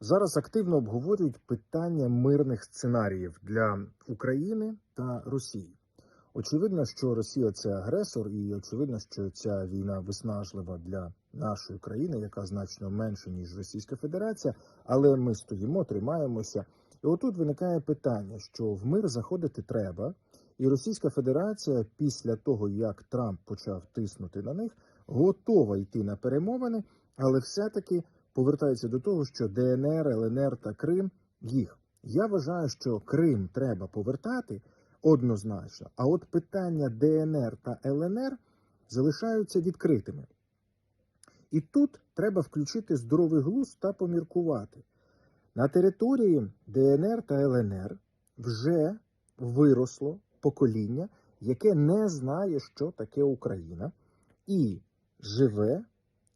Зараз активно обговорюють питання мирних сценаріїв для України та Росії. Очевидно, що Росія це агресор, і очевидно, що ця війна виснажлива для нашої країни, яка значно менша ніж Російська Федерація. Але ми стоїмо, тримаємося. І отут виникає питання, що в мир заходити треба, і Російська Федерація, після того як Трамп почав тиснути на них, готова йти на перемовини, але все-таки повертається до того, що ДНР, ЛНР та Крим їх. Я вважаю, що Крим треба повертати однозначно. А от питання ДНР та ЛНР залишаються відкритими. І тут треба включити здоровий глузд та поміркувати. На території ДНР та ЛНР вже виросло покоління, яке не знає, що таке Україна, і живе,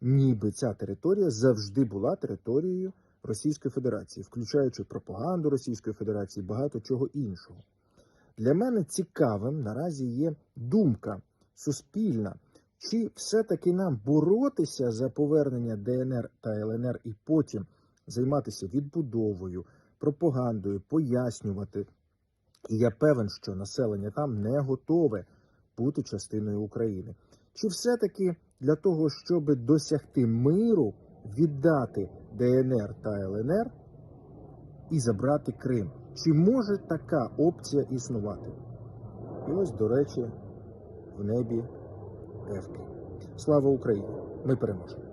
ніби ця територія завжди була територією Російської Федерації, включаючи пропаганду Російської Федерації, багато чого іншого. Для мене цікавим наразі є думка суспільна, чи все-таки нам боротися за повернення ДНР та ЛНР і потім займатися відбудовою, пропагандою, пояснювати. І я певен, що населення там не готове бути частиною України. Чи все-таки для того, щоб досягти миру, віддати ДНР та ЛНР і забрати Крим? Чи може така опція існувати? І ось, до речі, в небі Евки. Слава Україні! Ми переможемо!